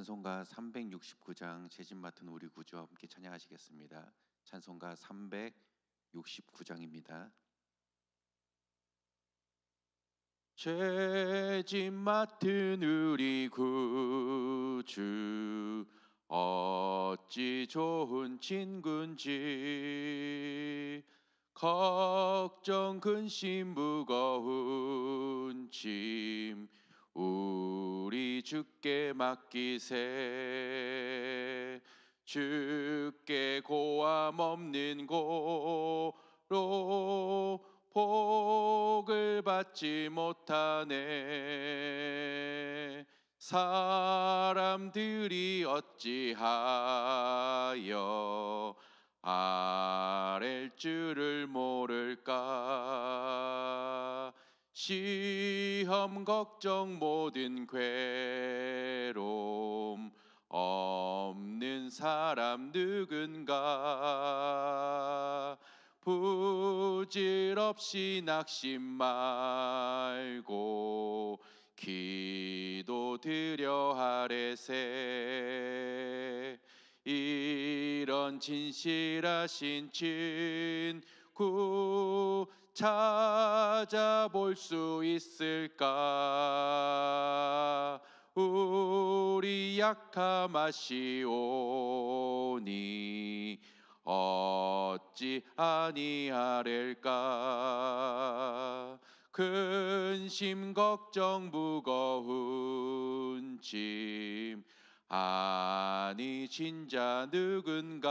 찬송가 369장 제집 맡은 우리 구주와 함께 찬양하시겠습니다. 찬송가 369장입니다. 죄짐 맡은 우리 구주 어찌 좋은 친군지 걱정 근심 무거운 짐 우 리 주께 맡기세. 주께 고함 없는 고로 복을 받지 못하네. 사람들이 어찌하여 아랠 줄을 모를까 시험 걱정 모든 괴로움 없는 사람 누군가 부질없이 낙심 말고 기도 드려 하래세. 이런 진실하신 친구 찾아볼 수 있을까? 우리 약함하시오니 어찌 아니하릴까? 근심 걱정 무거운 짐 아니 진자 누군가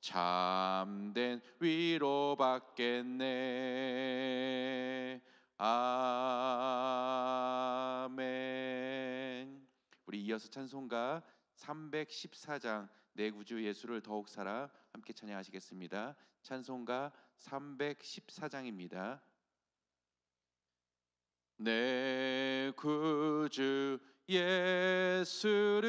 참된 위로 받겠네. 아멘. 우리 이어서 찬송가 314장 내 구주 예수를 더욱 살아 함께 찬양하시겠습니다. 찬송가 314장입니다. 내 구주 예수를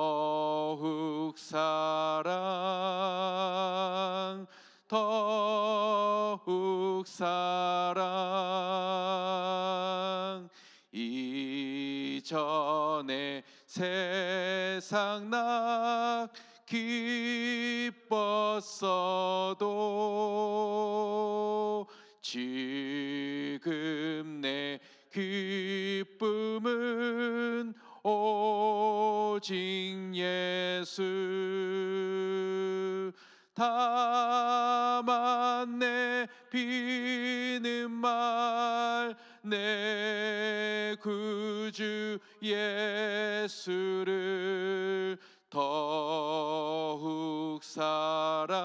사랑 더욱 사랑. 이전에 세상 나 기뻤어도 지금 내 기쁨은 오직 예수 다만 내 비는 말 내 구주 예수를 더욱 사랑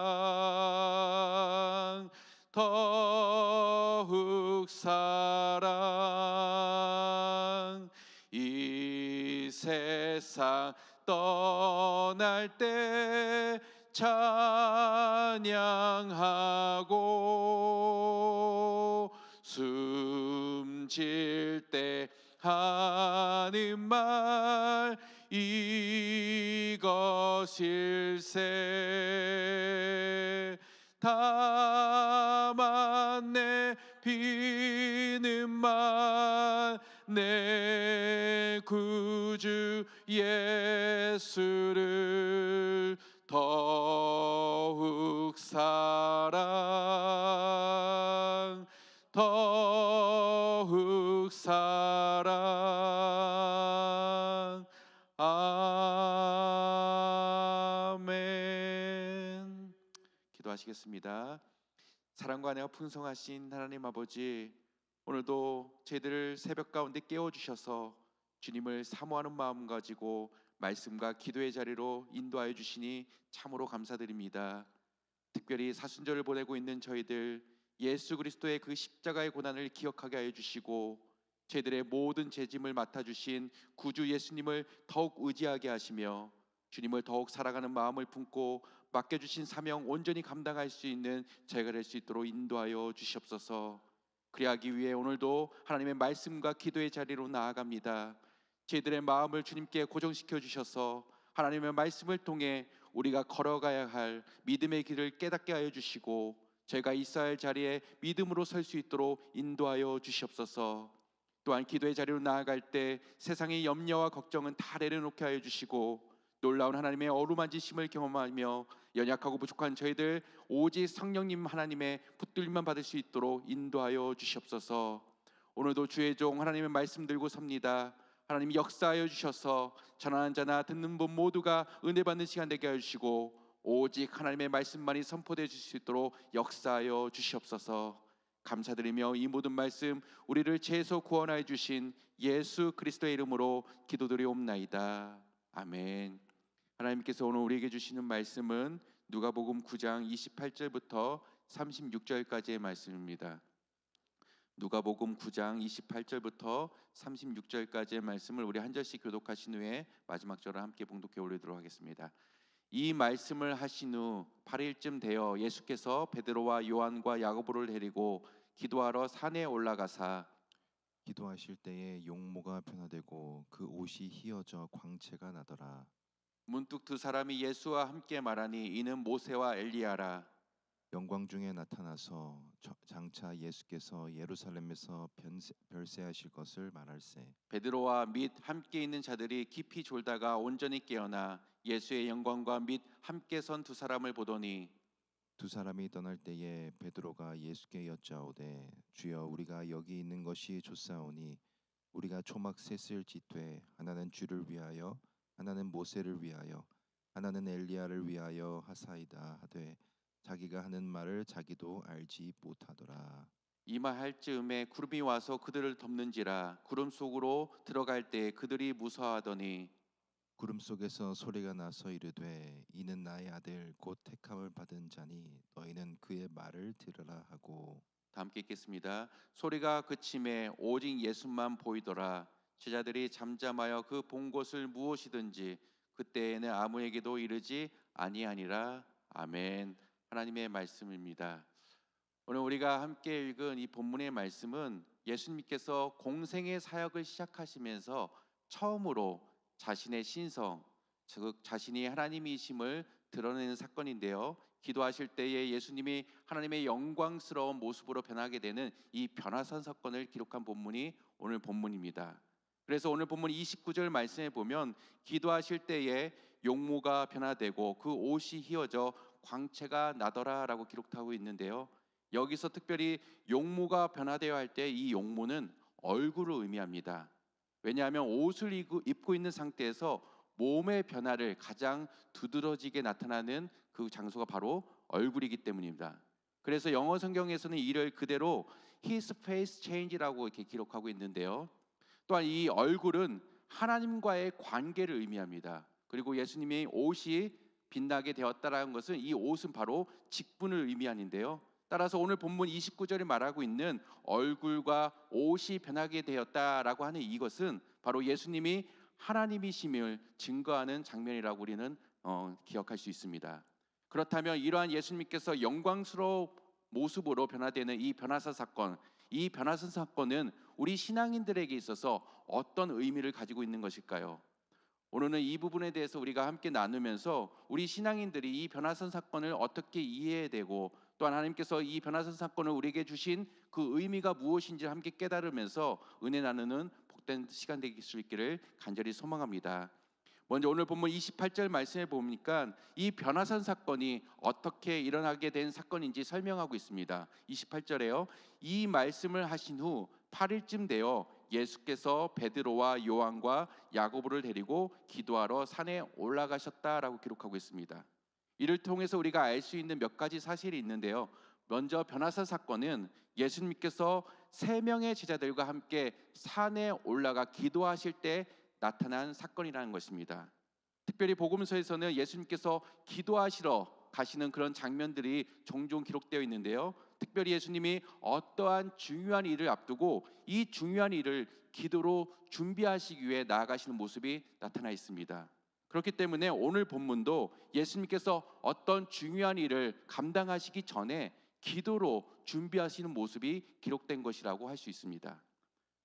더욱 사랑. 이 세상 떠날 때 찬양하고 숨질 때 하는 말 이것일세. 다만 내 비는 말내 구주 예수를 더욱 사랑 더욱 사랑. 아멘. 기도하시겠습니다. 사랑과 내가 풍성하신 하나님 아버지 오늘도 저희들을 새벽 가운데 깨워주셔서 주님을 사모하는 마음 가지고 말씀과 기도의 자리로 인도하여 주시니 참으로 감사드립니다. 특별히 사순절을 보내고 있는 저희들 예수 그리스도의 그 십자가의 고난을 기억하게 하여 주시고 저희들의 모든 죄짐을 맡아 주신 구주 예수님을 더욱 의지하게 하시며 주님을 더욱 사랑하는 마음을 품고 맡겨 주신 사명 온전히 감당할 수 있는 저희가 될 수 있도록 인도하여 주시옵소서. 그리하기 위해 오늘도 하나님의 말씀과 기도의 자리로 나아갑니다. 저희들의 마음을 주님께 고정시켜 주셔서 하나님의 말씀을 통해 우리가 걸어가야 할 믿음의 길을 깨닫게 하여 주시고 저희가 있어야 할 자리에 믿음으로 설 수 있도록 인도하여 주시옵소서. 또한 기도의 자리로 나아갈 때 세상의 염려와 걱정은 다 내려놓게 하여 주시고 놀라운 하나님의 어루만지심을 경험하며 연약하고 부족한 저희들 오직 성령님 하나님의 붙들림만 받을 수 있도록 인도하여 주시옵소서. 오늘도 주의 종 하나님의 말씀 들고 섭니다. 하나님 역사하여 주셔서 전하는 자나 듣는 분 모두가 은혜 받는 시간 되게 하여 주시고 오직 하나님의 말씀만이 선포되어 주실 수 있도록 역사하여 주시옵소서. 감사드리며 이 모든 말씀 우리를 죄에서 구원하여 주신 예수 그리스도의 이름으로 기도드리옵나이다. 아멘. 하나님께서 오늘 우리에게 주시는 말씀은 누가복음 9장 28절부터 36절까지의 말씀입니다. 누가복음 9장 28절부터 36절까지의 말씀을 우리 한 절씩 교독하신 후에 마지막 절을 함께 봉독해 올리도록 하겠습니다. 이 말씀을 하신 후 8일쯤 되어 예수께서 베드로와 요한과 야고보를 데리고 기도하러 산에 올라가사 기도하실 때에 용모가 변화되고 그 옷이 휘어져 광채가 나더라. 문득 두 사람이 예수와 함께 말하니 이는 모세와 엘리야라 영광 중에 나타나서 저- 장차 예수께서 예루살렘에서 별세하실 것을 말할세. 베드로와 및 함께 있는 자들이 깊이 졸다가 온전히 깨어나 예수의 영광과 및 함께 선 두 사람을 보더니 두 사람이 떠날 때에 베드로가 예수께 여짜오되 주여 우리가 여기 있는 것이 좋사오니 우리가 초막 셋을 짓되 하나는 주를 위하여 하나는 모세를 위하여 하나는 엘리야를 위하여 하사이다 하되 자기가 하는 말을 자기도 알지 못하더라. 이마할 즈음에 구름이 와서 그들을 덮는지라 구름 속으로 들어갈 때 그들이 무서워하더니 구름 속에서 소리가 나서 이르되 이는 나의 아들 곧 택함을 받은 자니 너희는 그의 말을 들으라 하고 다 함께 읽겠습니다. 소리가 그침에 오직 예수만 보이더라. 제자들이 잠잠하여 그본 것을 무엇이든지 그때에는 아무에게도 이르지 아니하니라. 아멘. 하나님의 말씀입니다. 오늘 우리가 함께 읽은 이 본문의 말씀은 예수님께서 공생의 사역을 시작하시면서 처음으로 자신의 신성, 즉 자신이 하나님이심을 드러내는 사건인데요. 기도하실 때에 예수님이 하나님의 영광스러운 모습으로 변하게 되는 이 변화산 사건을 기록한 본문이 오늘 본문입니다. 그래서 오늘 본문 29절 말씀에 보면 기도하실 때에 용모가 변화되고 그 옷이 휘어져 광채가 나더라라고 기록하고 있는데요. 여기서 특별히 용모가 변화되어 할 때 이 용모는 얼굴을 의미합니다. 왜냐하면 옷을 입고, 있는 상태에서 몸의 변화를 가장 두드러지게 나타나는 그 장소가 바로 얼굴이기 때문입니다. 그래서 영어 성경에서는 이를 그대로 his face change라고 이렇게 기록하고 있는데요. 또한 이 얼굴은 하나님과의 관계를 의미합니다. 그리고 예수님이 옷이 빛나게 되었다라는 것은 이 옷은 바로 직분을 의미하는데요. 따라서 오늘 본문 29절이 말하고 있는 얼굴과 옷이 변하게 되었다라고 하는 이것은 바로 예수님이 하나님이심을 증거하는 장면이라고 우리는 어, 기억할 수 있습니다. 그렇다면 이러한 예수님께서 영광스러운 모습으로 변화되는 이 변화사 사건, 이 변화사 사건은 우리 신앙인들에게 있어서 어떤 의미를 가지고 있는 것일까요? 오늘은 이 부분에 대해서 우리가 함께 나누면서 우리 신앙인들이 이 변화선 사건을 어떻게 이해해야 되고 또한 하나님께서 이 변화선 사건을 우리에게 주신 그 의미가 무엇인지 함께 깨달으면서 은혜 나누는 복된 시간 되길 수 있기를 간절히 소망합니다. 먼저 오늘 본문 28절 말씀에 보니까 이 변화산 사건이 어떻게 일어나게 된 사건인지 설명하고 있습니다. 28절에요. 이 말씀을 하신 후 8일쯤 되어 예수께서 베드로와 요한과 야고보를 데리고 기도하러 산에 올라가셨다라고 기록하고 있습니다. 이를 통해서 우리가 알 수 있는 몇 가지 사실이 있는데요. 먼저 변화사 사건은 예수님께서 세 명의 제자들과 함께 산에 올라가 기도하실 때 나타난 사건이라는 것입니다. 특별히 복음서에서는 예수님께서 기도하시러 가시는 그런 장면들이 종종 기록되어 있는데요. 특별히 예수님이 어떠한 중요한 일을 앞두고 이 중요한 일을 기도로 준비하시기 위해 나아가시는 모습이 나타나 있습니다. 그렇기 때문에 오늘 본문도 예수님께서 어떤 중요한 일을 감당하시기 전에 기도로 준비하시는 모습이 기록된 것이라고 할 수 있습니다.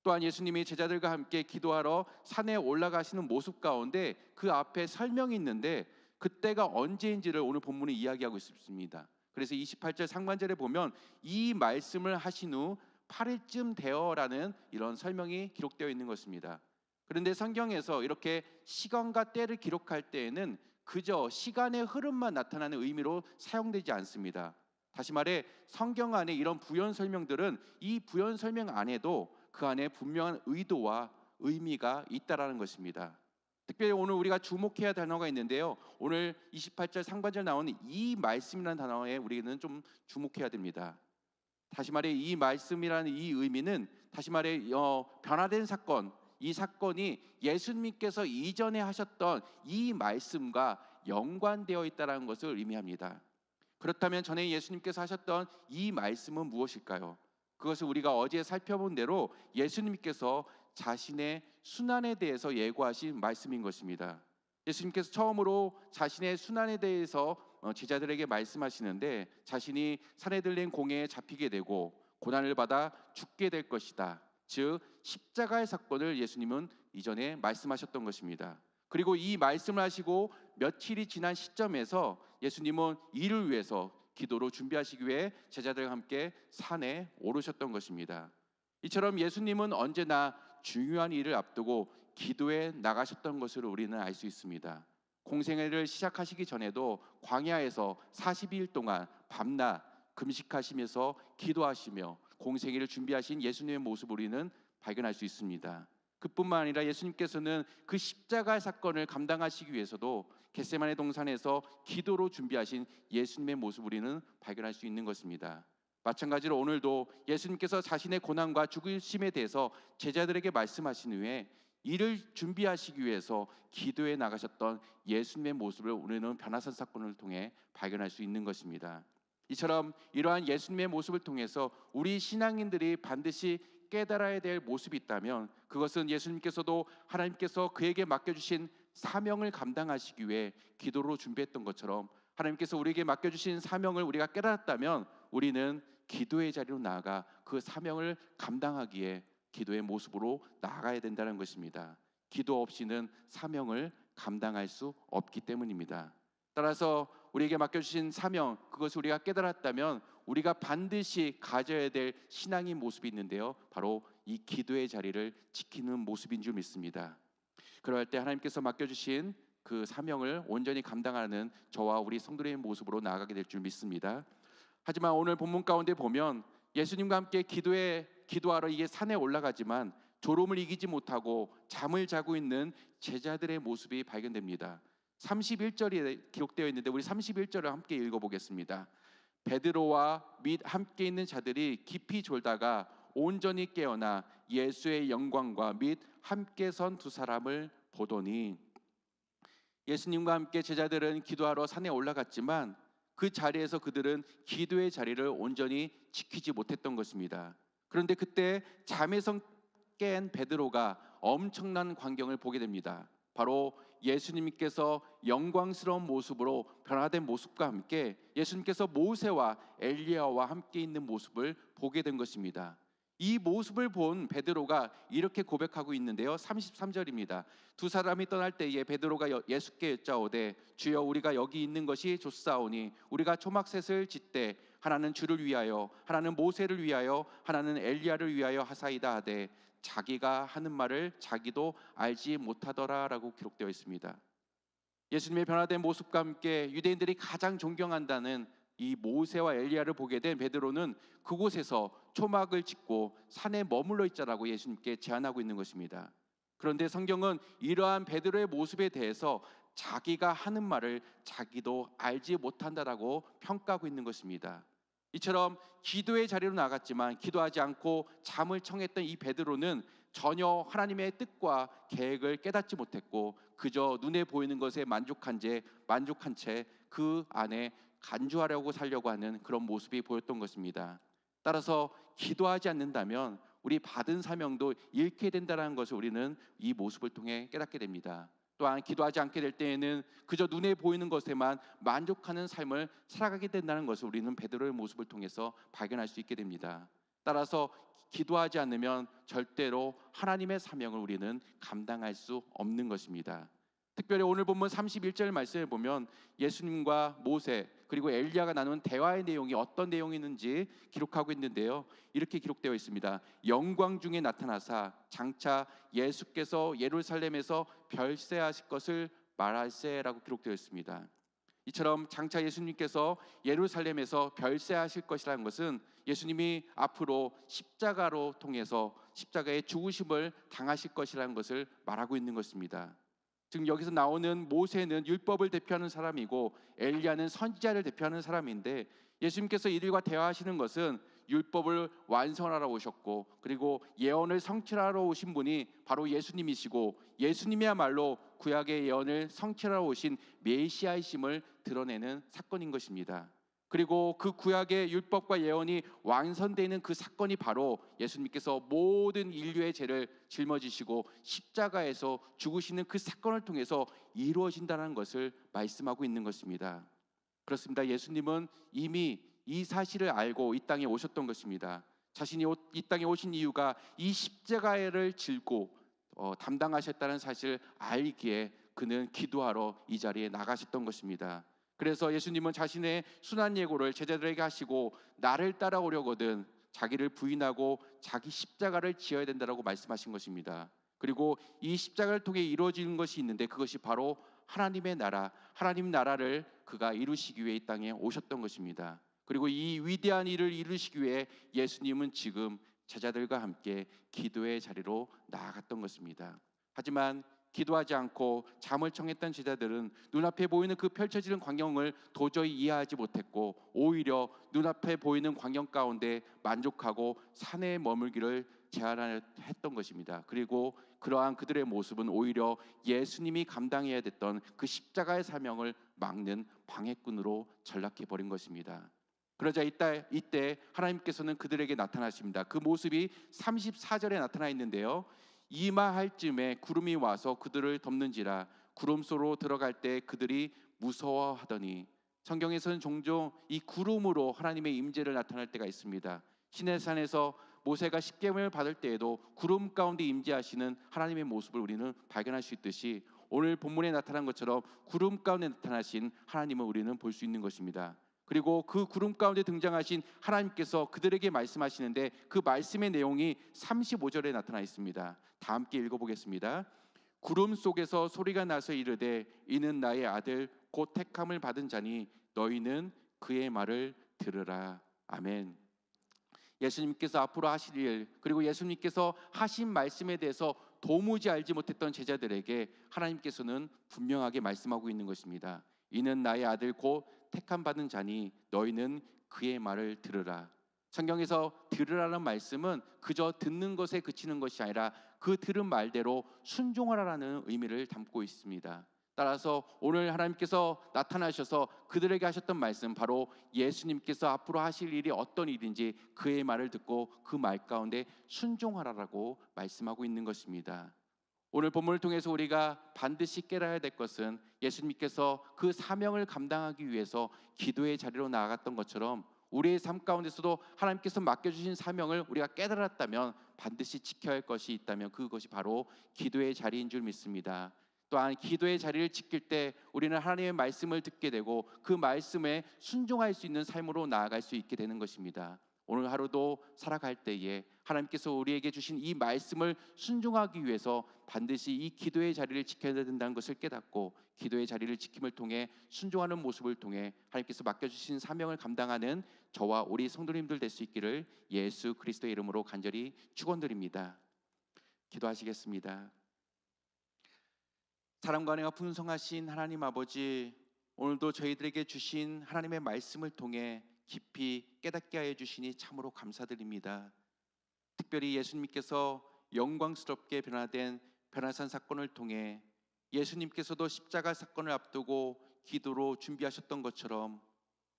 또한 예수님이 제자들과 함께 기도하러 산에 올라가시는 모습 가운데 그 앞에 설명이 있는데 그때가 언제인지를 오늘 본문이 이야기하고 있습니다. 그래서 28절 상반절에 보면 이 말씀을 하신 후 8일쯤 되어라는 이런 설명이 기록되어 있는 것입니다. 그런데 성경에서 이렇게 시간과 때를 기록할 때에는 그저 시간의 흐름만 나타나는 의미로 사용되지 않습니다. 다시 말해 성경 안에 이런 부연 설명들은 이 부연 설명 안에도 그 안에 분명한 의도와 의미가 있다라는 것입니다. 특별히 오늘 우리가 주목해야 할 단어가 있는데요. 오늘 28절 상반절 나오는 이 말씀이라는 단어에 우리는 좀 주목해야 됩니다. 다시 말해 이 말씀이라는 이 의미는 다시 말해 어, 변화된 사건 이 사건이 예수님께서 이전에 하셨던 이 말씀과 연관되어 있다라는 것을 의미합니다. 그렇다면 전에 예수님께서 하셨던 이 말씀은 무엇일까요? 그것을 우리가 어제 살펴본 대로 예수님께서 자신의 순환에 대해서 예고하신 말씀인 것입니다. 예수님께서 처음으로 자신의 순환에 대해서 어, 제자들에게 말씀하시는데 자신이 산에 들린 공회에 잡히게 되고 고난을 받아 죽게 될 것이다. 즉 십자가의 사건을 예수님은 이전에 말씀하셨던 것입니다. 그리고 이 말씀을 하시고 며칠이 지난 시점에서 예수님은 이를 위해서 기도로 준비하시기 위해 제자들과 함께 산에 오르셨던 것입니다. 이처럼 예수님은 언제나 중요한 일을 앞두고 기도에 나가셨던 것으로 우리는 알 수 있습니다. 공생애를 시작하시기 전에도 광야에서 42일 동안 밤낮 금식하시면서 기도하시며 공생애를 준비하신 예수님의 모습을 우리는 발견할 수 있습니다. 그뿐만 아니라 예수님께서는 그 십자가의 사건을 감당하시기 위해서도 겟세마네 동산에서 기도로 준비하신 예수님의 모습 우리는 발견할 수 있는 것입니다. 마찬가지로 오늘도 예수님께서 자신의 고난과 죽으심에 대해서 제자들에게 말씀하신 후에 이를 준비하시기 위해서 기도에 나가셨던 예수님의 모습을 우리는 변화산 사건을 통해 발견할 수 있는 것입니다. 이처럼 이러한 예수님의 모습을 통해서 우리 신앙인들이 반드시 깨달아야 될 모습이 있다면 그것은 예수님께서도 하나님께서 그에게 맡겨주신 사명을 감당하시기 위해 기도로 준비했던 것처럼 하나님께서 우리에게 맡겨주신 사명을 우리가 깨달았다면 우리는 기도의 자리로 나아가 그 사명을 감당하기에 기도의 모습으로 나아가야 된다는 것입니다. 기도 없이는 사명을 감당할 수 없기 때문입니다. 따라서 우리에게 맡겨주신 사명 그것을 우리가 깨달았다면 우리가 반드시 가져야 될 신앙의 모습이 있는데요. 바로 이 기도의 자리를 지키는 모습인 줄 믿습니다. 그럴 때 하나님께서 맡겨주신 그 사명을 온전히 감당하는 저와 우리 성도의 모습으로 나아가게 될 줄 믿습니다. 하지만 오늘 본문 가운데 보면 예수님과 함께 기도에 기도하러 이게 산에 올라가지만 졸음을 이기지 못하고 잠을 자고 있는 제자들의 모습이 발견됩니다. 31절이 기록되어 있는데 우리 31절을 함께 읽어 보겠습니다. 베드로와 및 함께 있는 자들이 깊이 졸다가 온전히 깨어나 예수의 영광과 및 함께 선 두 사람을 보더니 예수님과 함께 제자들은 기도하러 산에 올라갔지만 그 자리에서 그들은 기도의 자리를 온전히 지키지 못했던 것입니다. 그런데 그때 잠에서 깬 베드로가 엄청난 광경을 보게 됩니다. 바로 예수님께서 영광스러운 모습으로 변화된 모습과 함께 예수님께서 모세와 엘리야와 함께 있는 모습을 보게 된 것입니다. 이 모습을 본 베드로가 이렇게 고백하고 있는데요. 33절입니다. 두 사람이 떠날 때에 베드로가 여- 예수께 여짜오되 주여 우리가 여기 있는 것이 좋사오니 우리가 초막셋을 짓되 하나는 주를 위하여 하나는 모세를 위하여 하나는 엘리야를 위하여 하사이다 하되 자기가 하는 말을 자기도 알지 못하더라라고 기록되어 있습니다. 예수님의 변화된 모습과 함께 유대인들이 가장 존경한다는 이 모세와 엘리야를 보게 된 베드로는 그곳에서 초막을 짓고 산에 머물러 있자라고 예수님께 제안하고 있는 것입니다. 그런데 성경은 이러한 베드로의 모습에 대해서 자기가 하는 말을 자기도 알지 못한다라고 평가하고 있는 것입니다. 이처럼 기도의 자리로 나갔지만 기도하지 않고 잠을 청했던 이 베드로는 전혀 하나님의 뜻과 계획을 깨닫지 못했고 그저 눈에 보이는 것에 만족한 채 만족한 채 그 안에 간주하려고 살려고 하는 그런 모습이 보였던 것입니다. 따라서 기도하지 않는다면 우리 받은 사명도 잃게 된다는 것을 우리는 이 모습을 통해 깨닫게 됩니다. 또한 기도하지 않게 될 때에는 그저 눈에 보이는 것에만 만족하는 삶을 살아가게 된다는 것을 우리는 베드로의 모습을 통해서 발견할 수 있게 됩니다. 따라서 기도하지 않으면 절대로 하나님의 사명을 우리는 감당할 수 없는 것입니다. 특별히 오늘 본문 31절 말씀에 보면 예수님과 모세 그리고 엘리야가 나눈 대화의 내용이 어떤 내용이는지 기록하고 있는데요. 이렇게 기록되어 있습니다. 영광 중에 나타나사 장차 예수께서 예루살렘에서 별세하실 것을 말할세라고 기록되어 있습니다. 이처럼 장차 예수님께서 예루살렘에서 별세하실 것이라는 것은 예수님이 앞으로 십자가로 통해서 십자가의 죽으심을 당하실 것이라는 것을 말하고 있는 것입니다. 지금 여기서 나오는 모세는 율법을 대표하는 사람이고 엘리야는 선지자를 대표하는 사람인데 예수님께서 이들과 대화하시는 것은 율법을 완성하러 오셨고 그리고 예언을 성취하러 오신 분이 바로 예수님이시고 예수님이야말로 구약의 예언을 성취하러 오신 메시아이심을 드러내는 사건인 것입니다. 그리고 그 구약의 율법과 예언이 완성되는 그 사건이 바로 예수님께서 모든 인류의 죄를 짊어지시고 십자가에서 죽으시는 그 사건을 통해서 이루어진다는 것을 말씀하고 있는 것입니다. 그렇습니다. 예수님은 이미 이 사실을 알고 이 땅에 오셨던 것입니다. 자신이 오- 이 땅에 오신 이유가 이 십자가를 질고 어, 담당하셨다는 사실을 알기에 그는 기도하러 이 자리에 나가셨던 것입니다. 그래서 예수님은 자신의 순환 예고를 제자들에게 하시고 나를 따라오려거든 자기를 부인하고 자기 십자가를 지어야 된다라고 말씀하신 것입니다. 그리고 이 십자가를 통해 이루어지는 것이 있는데 그것이 바로 하나님의 나라, 하나님 나라를 그가 이루시기 위해 이 땅에 오셨던 것입니다. 그리고 이 위대한 일을 이루시기 위해 예수님은 지금 제자들과 함께 기도의 자리로 나아갔던 것입니다. 하지만 기도하지 않고 잠을 청했던 제자들은 눈앞에 보이는 그 펼쳐지는 광경을 도저히 이해하지 못했고 오히려 눈앞에 보이는 광경 가운데 만족하고 산에 머물기를 제안했던 것입니다. 그리고 그러한 그들의 모습은 오히려 예수님이 감당해야 됐던 그 십자가의 사명을 막는 방해꾼으로 전락해 버린 것입니다. 그러자 이때, 이때 하나님께서는 그들에게 나타나십니다. 그 모습이 34절에 나타나 있는데요. 이마할 쯤에 구름이 와서 그들을 덮는지라 구름 속으로 들어갈 때 그들이 무서워하더니 성경에서는 종종 이 구름으로 하나님의 임재를 나타날 때가 있습니다. 시내산에서 모세가 십계명을 받을 때에도 구름 가운데 임재하시는 하나님의 모습을 우리는 발견할 수 있듯이 오늘 본문에 나타난 것처럼 구름 가운데 나타나신 하나님을 우리는 볼 수 있는 것입니다. 그리고 그 구름 가운데 등장하신 하나님께서 그들에게 말씀하시는데 그 말씀의 내용이 35절에 나타나 있습니다. 다 함께 읽어보겠습니다. 구름 속에서 소리가 나서 이르되 이는 나의 아들 곧 택함을 받은 자니 너희는 그의 말을 들으라. 아멘. 예수님께서 앞으로 하실 일 그리고 예수님께서 하신 말씀에 대해서 도무지 알지 못했던 제자들에게 하나님께서는 분명하게 말씀하고 있는 것입니다. 이는 나의 아들 곧 택함 받은 자니 너희는 그의 말을 들으라. 성경에서 들으라는 말씀은 그저 듣는 것에 그치는 것이 아니라 그 들은 말대로 순종하라는 의미를 담고 있습니다. 따라서 오늘 하나님께서 나타나셔서 그들에게 하셨던 말씀 바로 예수님께서 앞으로 하실 일이 어떤 일인지 그의 말을 듣고 그 말 가운데 순종하라라고 말씀하고 있는 것입니다. 오늘 본문을 통해서 우리가 반드시 깨달아야 될 것은 예수님께서 그 사명을 감당하기 위해서 기도의 자리로 나아갔던 것처럼 우리의 삶 가운데서도 하나님께서 맡겨주신 사명을 우리가 깨달았다면 반드시 지켜야 할 것이 있다면 그것이 바로 기도의 자리인 줄 믿습니다. 또한 기도의 자리를 지킬 때 우리는 하나님의 말씀을 듣게 되고 그 말씀에 순종할 수 있는 삶으로 나아갈 수 있게 되는 것입니다. 오늘 하루도 살아갈 때에 하나님께서 우리에게 주신 이 말씀을 순종하기 위해서 반드시 이 기도의 자리를 지켜야 된다는 것을 깨닫고 기도의 자리를 지킴을 통해 순종하는 모습을 통해 하나님께서 맡겨주신 사명을 감당하는 저와 우리 성도님들 될 수 있기를 예수 그리스도의 이름으로 간절히 축원드립니다. 기도하시겠습니다. 사랑과 은혜가 풍성하신 하나님 아버지 오늘도 저희들에게 주신 하나님의 말씀을 통해 깊이 깨닫게 하여 주시니 참으로 감사드립니다. 특별히 예수님께서 영광스럽게 변화된 변화산 사건을 통해 예수님께서도 십자가 사건을 앞두고 기도로 준비하셨던 것처럼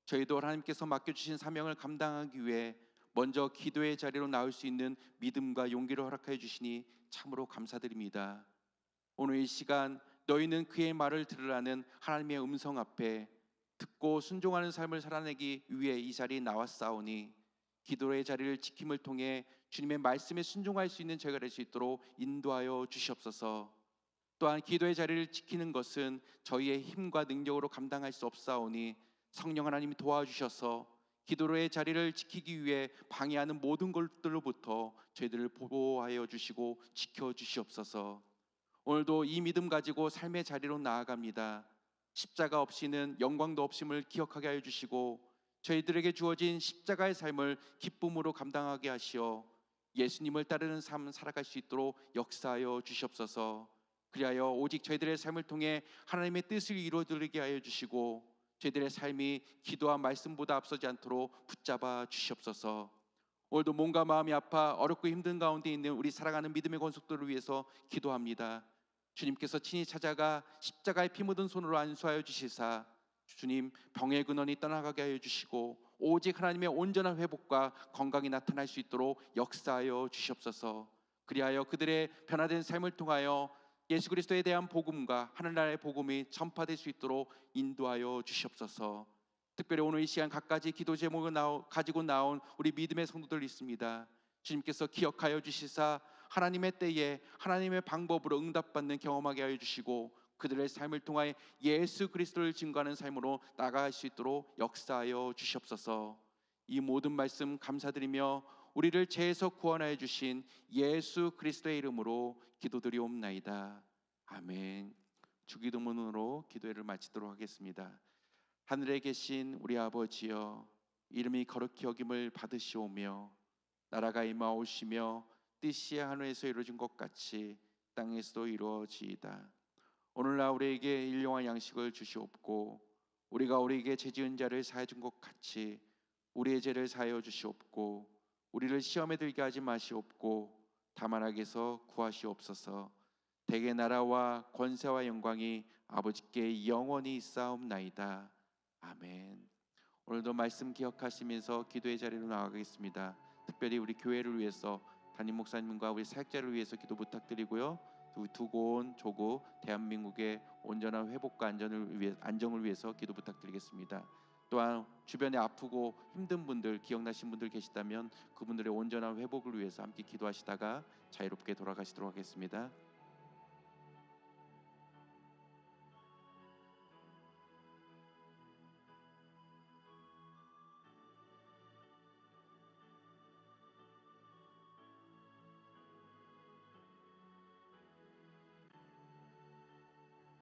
저희도 하나님께서 맡겨주신 사명을 감당하기 위해 먼저 기도의 자리로 나올 수 있는 믿음과 용기를 허락하여 주시니 참으로 감사드립니다. 오늘 이 시간 너희는 그의 말을 들으라는 하나님의 음성 앞에 듣고 순종하는 삶을 살아내기 위해 이 자리에 나왔사오니 기도의 자리를 지킴을 통해 주님의 말씀에 순종할 수 있는 저희가 될 수 있도록 인도하여 주시옵소서. 또한 기도의 자리를 지키는 것은 저희의 힘과 능력으로 감당할 수 없사오니 성령 하나님이 도와주셔서 기도의 자리를 지키기 위해 방해하는 모든 것들로부터 저희들을 보호하여 주시고 지켜 주시옵소서. 오늘도 이 믿음 가지고 삶의 자리로 나아갑니다. 십자가 없이는 영광도 없음을 기억하게 하여 주시고 저희들에게 주어진 십자가의 삶을 기쁨으로 감당하게 하시어 예수님을 따르는 삶 살아갈 수 있도록 역사하여 주시옵소서. 그리하여 오직 저희들의 삶을 통해 하나님의 뜻을 이루어드리게 하여 주시고 저희들의 삶이 기도와 말씀보다 앞서지 않도록 붙잡아 주시옵소서. 오늘도 몸과 마음이 아파 어렵고 힘든 가운데 있는 우리 사랑하는 믿음의 권속들을 위해서 기도합니다. 주님께서 친히 찾아가 십자가에 피 묻은 손으로 안수하여 주시사 주님 병의 근원이 떠나가게 하여 주시고 오직 하나님의 온전한 회복과 건강이 나타날 수 있도록 역사하여 주시옵소서. 그리하여 그들의 변화된 삶을 통하여 예수 그리스도에 대한 복음과 하늘나라의 복음이 전파될 수 있도록 인도하여 주시옵소서. 특별히 오늘 이 시간 각가지 기도 제목을 가지고 나온 우리 믿음의 성도들 있습니다. 주님께서 기억하여 주시사 하나님의 때에 하나님의 방법으로 응답받는 경험하게 하여 주시고 그들의 삶을 통하여 예수 그리스도를 증거하는 삶으로 나아갈 수 있도록 역사하여 주시옵소서. 이 모든 말씀 감사드리며 우리를 죄에서 구원하여 주신 예수 그리스도의 이름으로 기도드리옵나이다. 아멘. 주기도문으로 기도회를 마치도록 하겠습니다. 하늘에 계신 우리 아버지여 이름이 거룩히 여김을 받으시오며 나라가 임하오시며 뜻이 하늘에서 이루어진 것 같이 땅에서도 이루어지이다. 오늘날 우리에게 일용할 양식을 주시옵고 우리가 우리에게 죄지은 자를 사해 준 것 같이 우리의 죄를 사하여 주시옵고 우리를 시험에 들게 하지 마시옵고 다만 악에서 구하시옵소서. 대개 나라와 권세와 영광이 아버지께 영원히 있사옵나이다. 아멘. 오늘도 말씀 기억하시면서 기도의 자리로 나가겠습니다. 특별히 우리 교회를 위해서 담임 목사님과 우리 사역자를 위해서 기도 부탁드리고요. 두- 두고 온 조국 대한민국의 온전한 회복과 안전을 위해 안정을 위해서 기도 부탁드리겠습니다. 또한 주변에 아프고 힘든 분들 기억나신 분들 계시다면 그분들의 온전한 회복을 위해서 함께 기도하시다가 자유롭게 돌아가시도록 하겠습니다.